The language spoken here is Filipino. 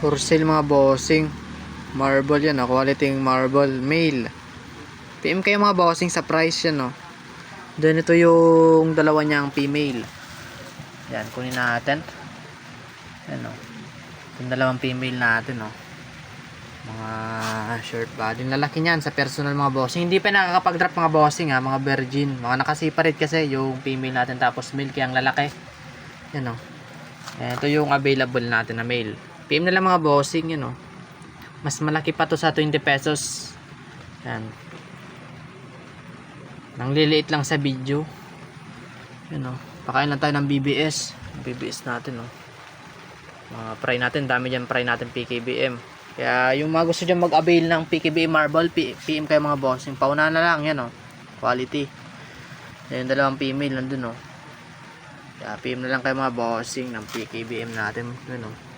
For sale mga bossing. Marble yan, oh. quality marble. Male. PM kayo mga bossing sa price yan, oh. Then ito yung dalawa niyang female. Yan, kunin natin. Yan, oh. Yung dalawang female natin, oh. Mga short body. Lalaki niyan sa personal mga bossing. Hindi pa nakakapag-drop mga bossing, ha. Mga virgin. Mga nakasiparate kasi yung female natin tapos male kaya ang lalaki. Yan, oh. Ito yung available natin na male. PM na lang mga bossing, yun, oh. Mas malaki pa to sa 20 pesos. Yan. Nang liliit lang sa video. Yan, oh. Pakain lang tayo ng BBS. BBS natin, oh. Mga fry natin. Dami dyan fry natin PKBM. Kaya yung mga gusto dyan mag-avail ng PKBM Marble, PM kayo mga bossing. Pauna na lang, yan, oh. Quality. Yan, yung dalawang female nandun, oh. Kaya PM na lang kayo mga bossing ng PKBM natin. Yun, oh.